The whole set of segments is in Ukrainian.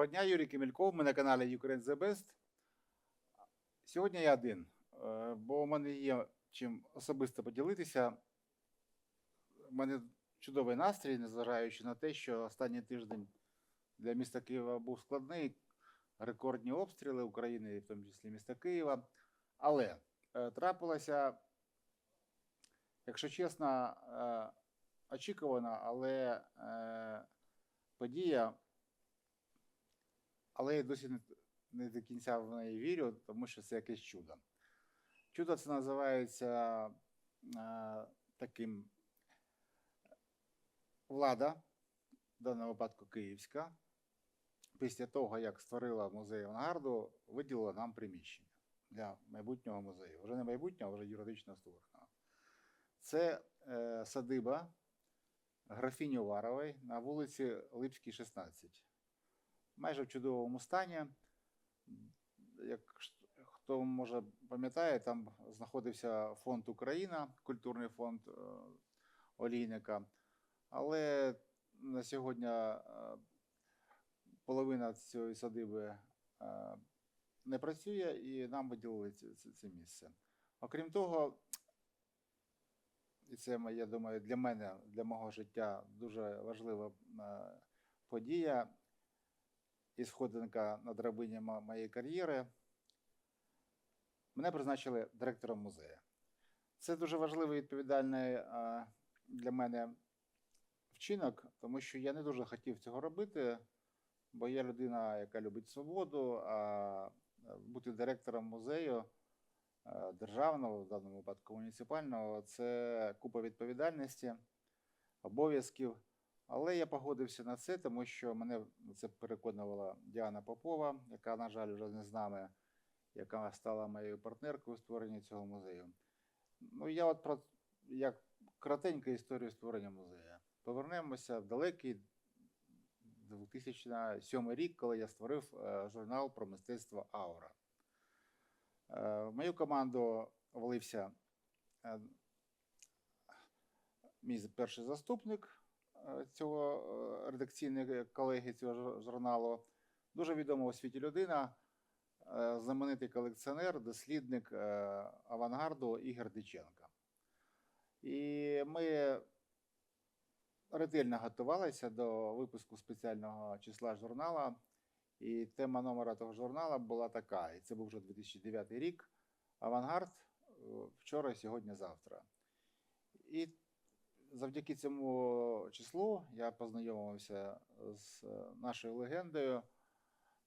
Доброго дня, Юрій Кемельков. Ми на каналі Ukraine The Best. Сьогодні я один, е, бо у мене є чим особисто поділитися. У мене чудовий настрій, незважаючи на те, що останній тиждень для міста Києва був складний, рекордні обстріли України, в тому числі міста Києва. Але е, трапилося, якщо чесно, е, очікувана, але подія але я досі не, не до кінця в неї вірю, тому що це якесь чудо. Чудо це називається е, таким влада, в даному випадку Київська, після того, як створила музей авангарду, виділила нам приміщення для майбутнього музею. Вже не майбутнього, а вже юридично створеного. Це е, садиба графіні Уварової на вулиці Липській, 16 майже в чудовому стані. Як хто може пам'ятає, там знаходився фонд Україна, культурний фонд е, олійника. Але на сьогодні е, половина цієї садиби е, не працює і нам виділили це, це, це місце. Окрім того, і це, я думаю, для мене, для мого життя дуже важлива подія сходинка на драбині моєї кар'єри. Мене призначили директором музею. Це дуже важливий відповідальний для мене вчинок, тому що я не дуже хотів цього робити, бо я людина, яка любить свободу, а бути директором музею державного, в даному випадку муніципального, це купа відповідальності, обов'язків. Але я погодився на це, тому що мене це переконувала Діана Попова, яка, на жаль, вже не з нами, яка стала моєю партнеркою у створенні цього музею. Ну, я от про як коротенька історію створення музею. Повернемося в далекий 2007 рік, коли я створив е, журнал про мистецтво Аура. Е, В мою команду влився е, мій перший заступник цього е, редакційної колеги цього журналу, дуже відома у світі людина, е, знаменитий колекціонер, дослідник е, авангарду Ігор Диченко. І ми ретельно готувалися до випуску спеціального числа журнала. І тема номера того журнала була така, і це був вже 2009 рік. Авангард вчора, сьогодні, завтра. І завдяки цьому числу я познайомився з е, нашою легендою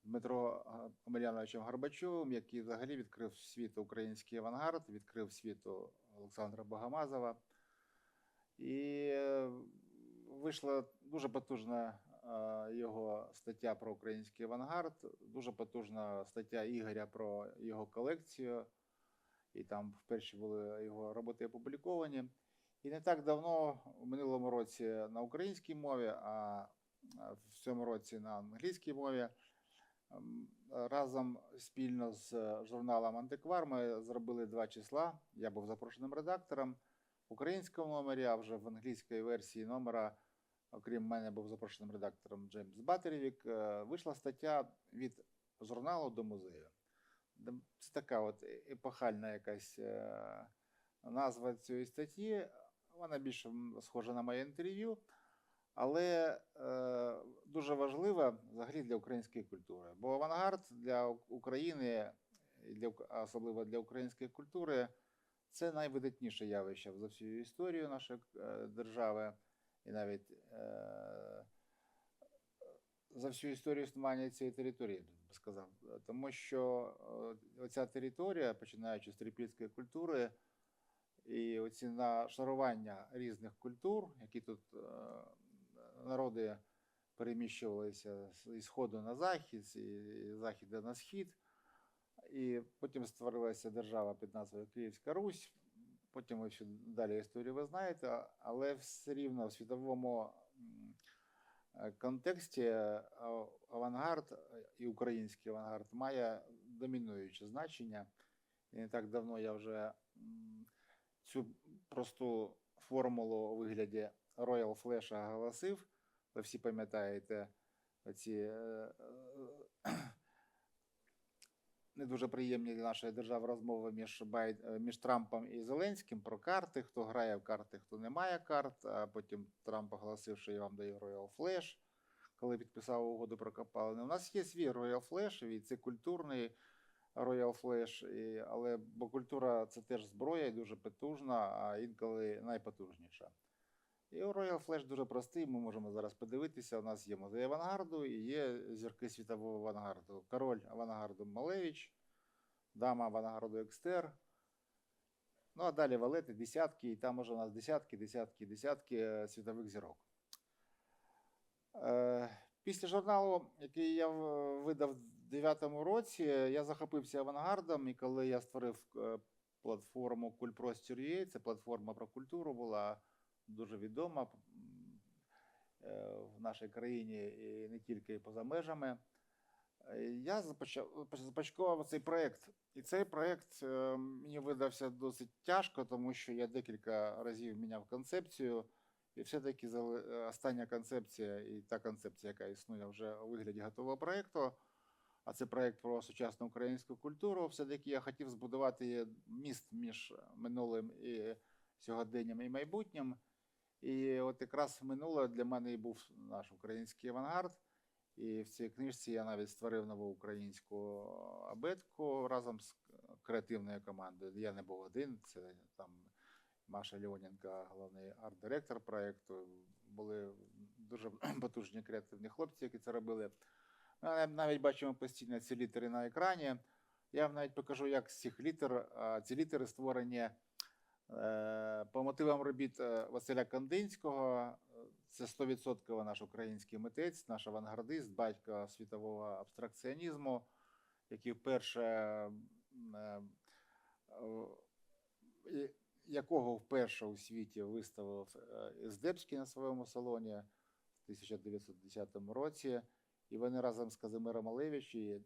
Дмитро Га- Омеляновичем Горбачовим, який взагалі відкрив світу український авангард, відкрив світу Олександра Богомазова. І е, вийшла дуже потужна е, його стаття про український авангард, дуже потужна стаття Ігоря про його колекцію. І там вперше були його роботи опубліковані. І не так давно, у минулому році на українській мові, а в цьому році на англійській мові, ем, разом спільно з е, журналом Антиквар ми зробили два числа. Я був запрошеним редактором в українському номері, а вже в англійській версії номера, окрім мене, був запрошеним редактором Джеймс Баттервік. е, Вийшла стаття від журналу до музею. Це така от е- епохальна якась назва цієї статті. Вона більше схожа на моє інтерв'ю, але е, дуже важлива взагалі для української культури. Бо авангард для України, для, особливо для української культури, це найвидатніше явище за всю історію нашої е, держави, і навіть е, за всю історію існування цієї території, я би сказав. Тому що оця територія, починаючи з трипільської культури, і оці нашарування різних культур, які тут е, народи переміщувалися з сходу на захід, з із заходу на схід, і потім створилася держава під назвою Київська Русь. Потім ви ще далі історію ви знаєте, але все рівно в світовому контексті е, авангард і український авангард має домінуюче значення. І не так давно я вже цю просту формулу у вигляді Royal Flash оголосив. Ви всі пам'ятаєте ці е, е, не дуже приємні для нашої держави розмови між, Бай... е, між Трампом і Зеленським про карти, хто грає в карти, хто не має карт. А потім Трамп оголосив, що я вам даю Royal Flash, коли підписав угоду про копалини. У нас є свій Royal Flash, і це культурний Royal Flash, і... але бо культура це теж зброя і дуже потужна, а інколи найпотужніша. І Royal Flash дуже простий. Ми можемо зараз подивитися. У нас є музей авангарду і є зірки світового авангарду. Король авангарду Малевич, дама авангарду Екстер. Ну а далі валети, десятки, і там уже у нас десятки, десятки, десятки е, світових зірок. Е, Після журналу, який я видав 2009 році, я захопився авангардом, і коли я створив е, платформу Кульпростір.ua, це платформа про культуру була дуже відома е, в нашій країні і не тільки поза межами. Е, Я започаткував цей проєкт. І цей проєкт мені видався досить тяжко, тому що я декілька разів міняв концепцію. І все-таки остання концепція і та концепція, яка існує вже у вигляді готового проєкту, а це проєкт про сучасну українську культуру. Все-таки я хотів збудувати міст між минулим і сьогоденням і майбутнім. І от якраз минуле для мене і був наш український авангард. І в цій книжці я навіть створив нову українську абетку разом з креативною командою. Я не був один, це там Маша Леоненка, головний арт-директор проєкту. Були дуже потужні креативні хлопці, які це робили. Ми навіть бачимо постійно ці літери на екрані. Я вам навіть покажу, як з цих літер ці літери створені е, по мотивам робіт е, Василя Кандинського. Це 100% наш український митець, наш авангардист, батько світового абстракціонізму, який вперше е, якого вперше у світі виставив Ездебський на своєму салоні в 1910 році. І вони разом з Казимиром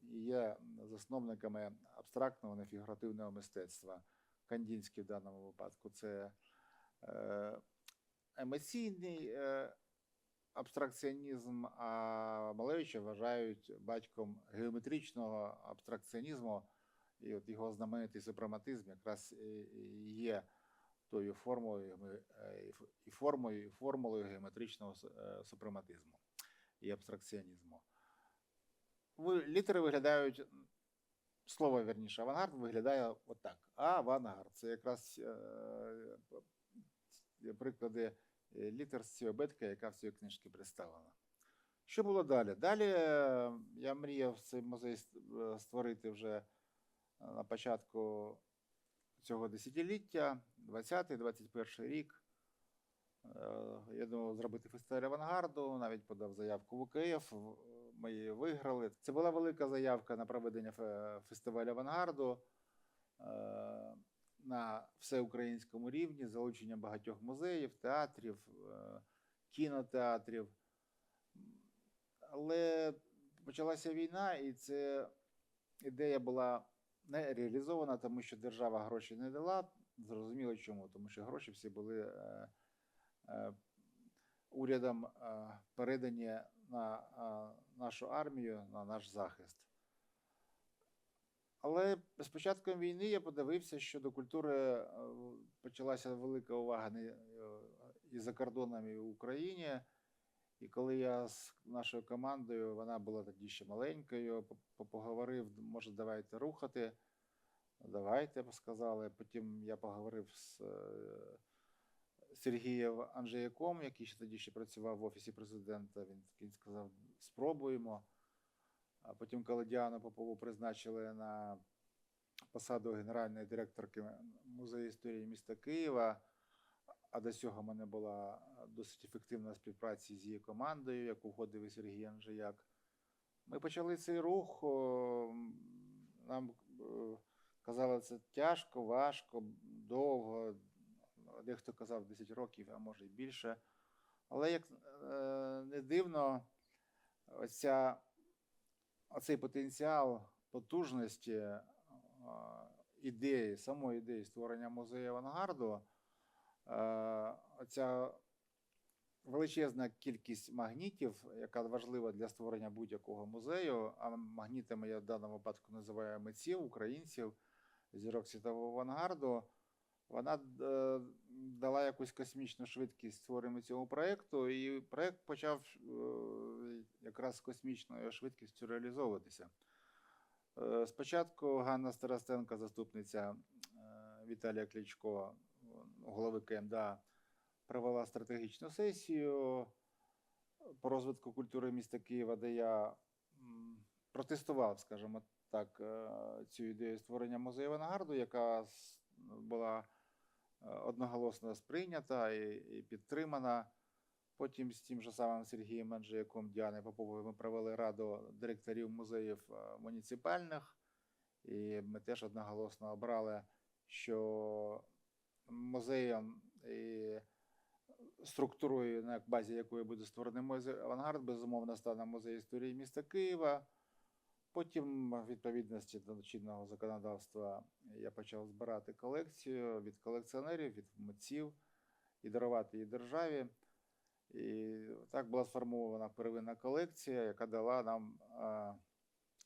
і є засновниками абстрактного нефігуративного мистецтва. Кандінський в даному випадку це е, емоційний е, абстракціонізм, а Малевича вважають батьком геометричного абстракціонізму. І от його знаменитий супрематизм якраз є тою формою е, і формою, і формулою геометричного супрематизму і абстракціонізму. Літери виглядають, слово верніше, авангард виглядає отак. Авангард це якраз е, приклади е, літер з цієї обетки, яка в цій книжці представлена. Що було далі? Далі е, я мріяв цей музей е, створити вже на початку цього десятиліття, 20-21 рік. Я думав зробити фестиваль авангарду, навіть подав заявку в УКФ. Ми її виграли. Це була велика заявка на проведення фестивалю авангарду е, на всеукраїнському рівні, з залученням багатьох музеїв, театрів, е, кінотеатрів. Але почалася війна, і ця ідея була не реалізована, тому що держава гроші не дала. Зрозуміло чому, тому що гроші всі були е, урядом передані на нашу армію, на наш захист. Але з початком війни я подивився, що до культури е, почалася велика увага е, і за кордоном, і в Україні. І коли я з нашою командою, вона була тоді ще маленькою, по- по- поговорив, може, давайте рухати. Давайте, сказали. Потім я поговорив з Сергієм Анжеяком, який ще тоді ще працював в Офісі президента. Він, сказав, спробуємо. А потім, коли Попову призначили на посаду генеральної директорки музею історії міста Києва, а до цього в мене була досить ефективна співпраця з її командою, яку входив і Сергій Анжеяк. Ми почали цей рух. Нам е, казали, це тяжко, важко, довго. Дехто казав 10 років, а може і більше. Але як е, не дивно, оця, оцей потенціал потужності е, ідеї, самої ідеї створення музею авангарду, е, оця величезна кількість магнітів, яка важлива для створення будь-якого музею. А магнітами я в даному випадку називаю митців, українців, зірок світового авангарду. Вона е, дала якусь космічну швидкість створенню цього проєкту, і проєкт почав е, якраз космічною швидкістю реалізовуватися. Е, Спочатку Ганна Старостенко, заступниця Віталія Кличко, голови КМДА, провела стратегічну сесію по розвитку культури міста Києва, де я протестував, скажімо так, цю ідею створення музею авангарду, яка була одноголосно сприйнята і, підтримана. Потім з тим же самим Сергієм Манджияком, Діаною Поповою ми провели раду директорів музеїв е, муніципальних, і ми теж одноголосно обрали, що музеєм і структурою, на базі якої буде створений музей авангард, безумовно, стане музей історії міста Києва. Потім, в відповідності до чинного законодавства, я почав збирати колекцію від колекціонерів, від митців і дарувати її державі. І так була сформована первинна колекція, яка дала нам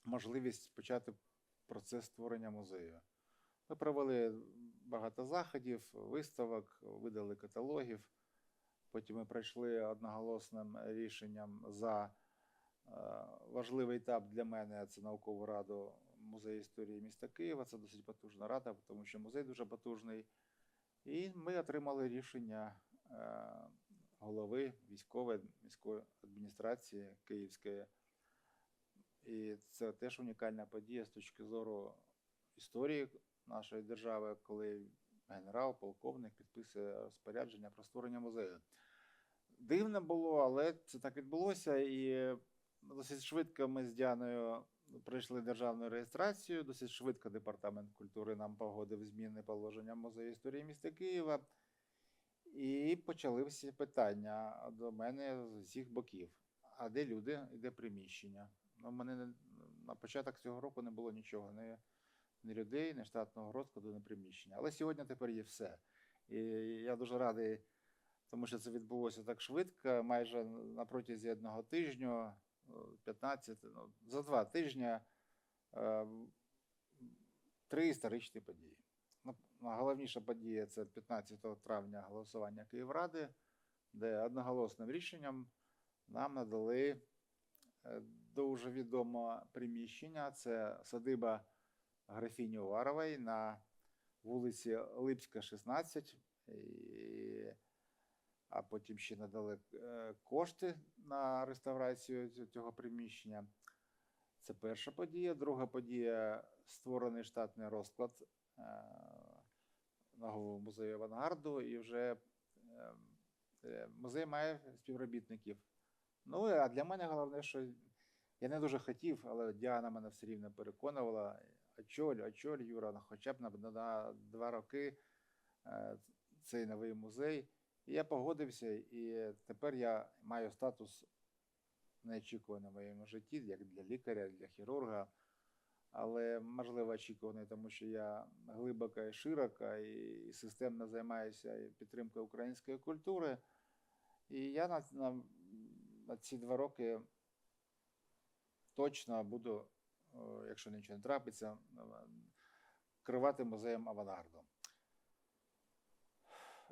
можливість почати процес створення музею. Ми провели багато заходів, виставок, видали каталогів. Потім ми пройшли одноголосним рішенням за е, важливий етап для мене це наукову раду музею історії міста Києва. Це досить потужна рада, тому що музей дуже потужний. І ми отримали рішення е, голови військової міської адміністрації Київської. І це теж унікальна подія з точки зору історії нашої держави, коли генерал, полковник підписує розпорядження про створення музею. Дивно було, але це так відбулося. І досить швидко ми з Діаною пройшли державну реєстрацію. Досить швидко департамент культури нам погодив зміни положення музею історії міста Києва. І почалися питання до мене з усіх боків. А де люди і де приміщення? Ну, в мене не- на початок цього року не було нічого. Ні, ні людей, ні штатного розкладу, ні приміщення. Але сьогодні тепер є все. І я дуже радий, тому що це відбулося так швидко, майже на протязі одного тижня, 15, ну, за два тижні е, три історичні події. Ну, Найголовніша подія це 15 травня голосування Київради, де одноголосним рішенням нам надали е, дуже відоме приміщення. Це садиба графіні Уварової на вулиці Липська, 16. І, а потім ще надали е, кошти на реставрацію цього приміщення. Це перша подія. Друга подія створений штатний розклад е, Нагового музею авангарду, і вже е, музей має співробітників. Ну, а для мене головне, що я не дуже хотів, але Діана мене все рівно переконувала. Очоль, очоль, Юра, ну, хоча б на, два роки цей новий музей. Я погодився, і тепер я маю статус неочікуваний в моєму житті, як для лікаря, для хірурга. Але можливо очікуваний, тому що я глибоко і широко і системно займаюся підтримкою української культури. І я на, на, на ці два роки точно буду, якщо нічого не трапиться, керувати музеєм авангарду.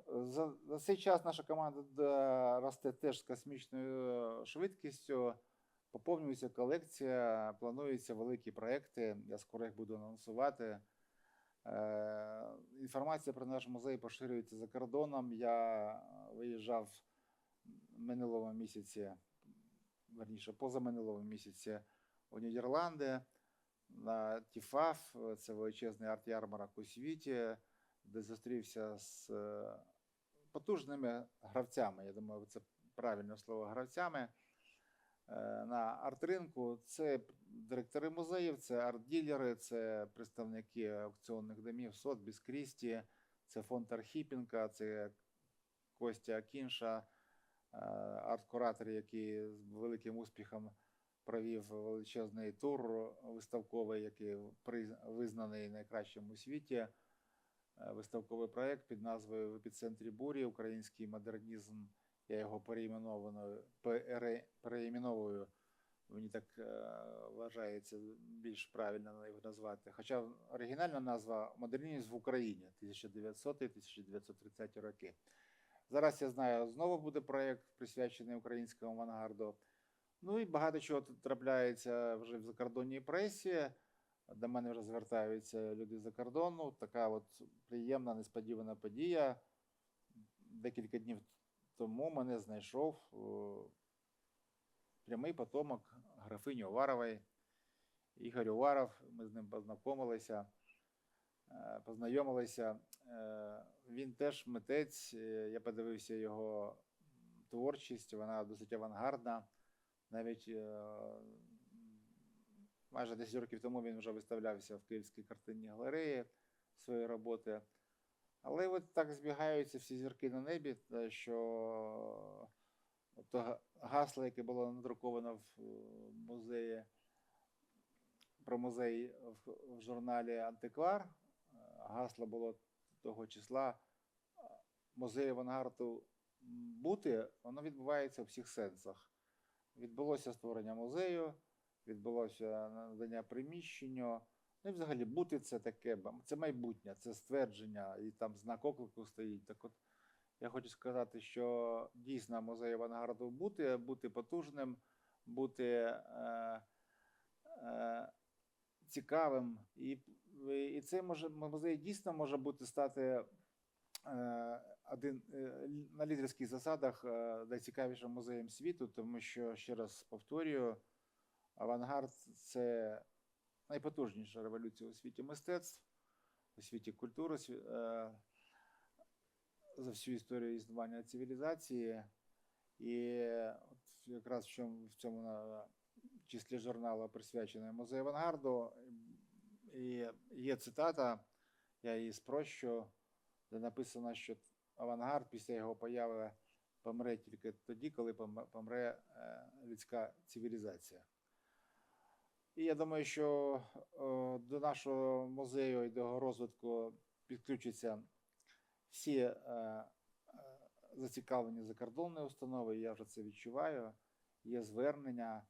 За, за цей час наша команда росте теж з космічною швидкістю. Поповнюється колекція, плануються великі проекти. Я скоро їх буду анонсувати. Е, інформація про наш музей поширюється за кордоном. Я виїжджав минулого місяці, верніше, позаминулого місяці у Нідерланди на ТІФАФ, це величезний арт-ярмарок у світі, де зустрівся з е, потужними гравцями. Я думаю, це правильне слово гравцями. Е, На арт-ринку це директори музеїв, це арт-ділери, це представники аукціонних домів Сотбіс, Крісті, це фонд Архіпінка, це Костя Акінша, е, арт-куратор, який з великим успіхом провів величезний тур виставковий, який визнаний найкращим у світі. Е, Виставковий проєкт під назвою В епіцентрі бурі Український модернізм Я його переіменовую. Мені так е, вважається більш правильно його назвати. Хоча оригінальна назва Модернізм в Україні 1920-1930 роки. Зараз я знаю, знову буде проєкт присвячений українському авангарду. Ну і багато чого трапляється вже в закордонній пресі. До мене вже звертаються люди за кордону. Така от приємна, несподівана подія. Декілька днів тому мене знайшов прямий потомок графині Уварової. Ігор Уваров. Ми з ним познайомилися, е, познайомилися. Е, Він теж митець. е, Я подивився його творчість, вона досить авангардна. Навіть е, майже 10 років тому він вже виставлявся в Київській картинній галереї свої роботи. Але от так збігаються всі зірки на небі, що то гасло, яке було надруковано в е, музеї, про музей в, в журналі Антиквар, е, гасло було того числа е, музей авангарду бути, воно відбувається у всіх сенсах. Відбулося створення музею, відбулося надання приміщення. Ну і взагалі бути це таке, це майбутнє, це ствердження, і там знак оклику стоїть. Так от я хочу сказати, що дійсно музей авангарду бути, бути потужним, бути е, е, цікавим. І, і цей може, музей дійсно може бути стати е, один е, на лідерських засадах е, найцікавішим музеєм світу, тому що, ще раз повторюю, авангард це найпотужніша революція у світі мистецтв, у світі культури е, за всю історію існування цивілізації. І от якраз в чому в цьому числі журналу присвячений музею авангарду. І є цитата, я її спрощу, де написано, що авангард після його появи помре тільки тоді, коли помре е, людська цивілізація. І я думаю, що е, до нашого музею і до його розвитку підключаться всі е, е, зацікавлені закордонні установи, я вже це відчуваю. Є звернення.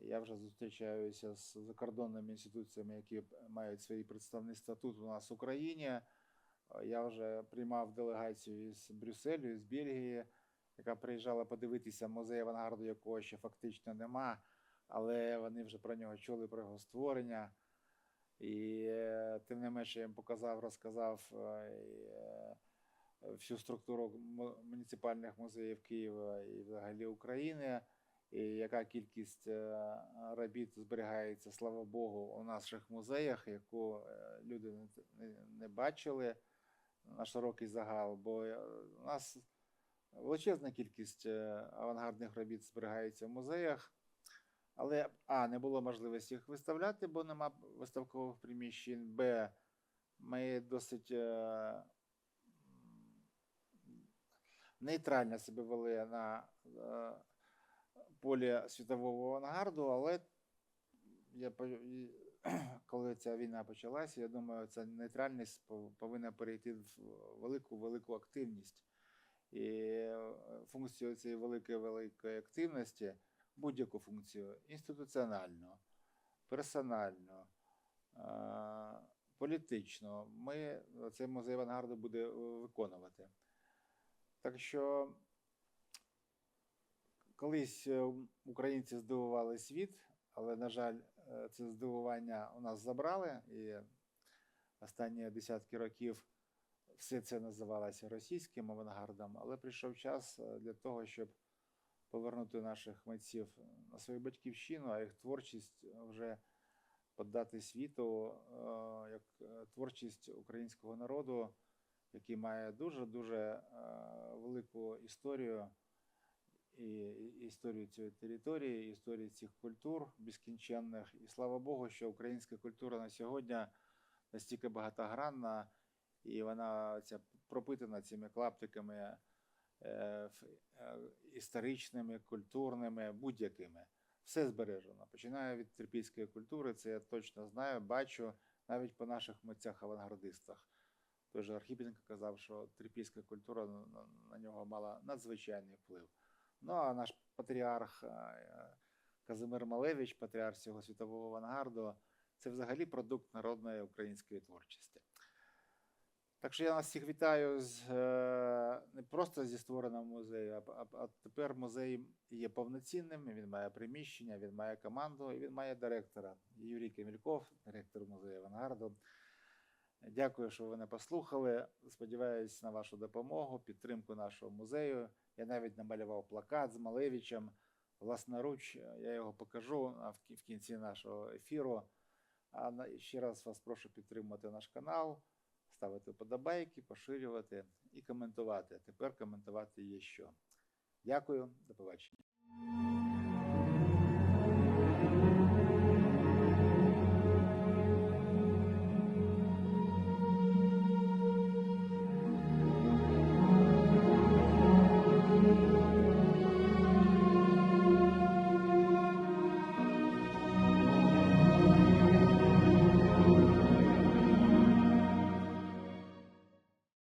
Я вже зустрічаюся з закордонними інституціями, які мають свої представництва тут у нас в Україні. Я вже приймав делегацію із Брюсселю, із Бельгії, яка приїжджала подивитися музей авангарду, якого ще фактично нема, але вони вже про нього чули, про його створення. І е, тим не менше я їм показав, розказав е, і, е, всю структуру муніципальних музеїв Києва і взагалі України, і яка кількість робіт зберігається, слава Богу, у наших музеях, яку люди не, бачили на широкий загал, бо у нас величезна кількість авангардних робіт зберігається в музеях. Але А, не було можливості їх виставляти, бо нема виставкових приміщень. Б. Ми досить е, нейтрально себе вели на е, полі світового авангарду, але я, коли ця війна почалася, я думаю, ця нейтральність пов- повинна перейти в велику велику активність. І е, функцію цієї великої великої активності, будь-яку функцію. Інституціональну, персональну, е, політичну, ми цей музей авангарду буде е, виконувати. Так що колись е, українці здивували світ, але, на жаль, це здивування у нас забрали, і останні десятки років все це називалося російським авангардом, але прийшов час для того, щоб повернути наших митців на свою батьківщину, а їх творчість вже подати світу е, як е, творчість українського народу, який має дуже дуже велику історію і історію цієї території, і історію цих культур безкінченних. І слава Богу, що українська культура на сьогодні настільки багатогранна, і вона ця пропитана цими клаптиками е, е, історичними, культурними, будь-якими. Все збережено. Починаю від трипільської культури, це я точно знаю, бачу навіть по наших митцях-авангардистах. Той же Архіпенко казав, що трипільська культура на нього мала надзвичайний вплив. Ну а наш патріарх е, Казимир Малевич, патріарх цього світового авангарду, це взагалі продукт народної української творчості. Так що я вас всіх вітаю з е, не просто зі створенням музею, а, а, тепер музей є повноцінним. Він має приміщення, він має команду і він має директора. Юрій Кемільков, директор музею авангарду. Дякую, що ви мене послухали. Сподіваюсь на вашу допомогу, підтримку нашого музею. Я навіть намалював плакат з Малевичем. Власноруч, я його покажу в кінці нашого ефіру. А ще раз вас прошу підтримати наш канал, ставити подобайки, поширювати і коментувати. Тепер коментувати є що. Дякую, до побачення.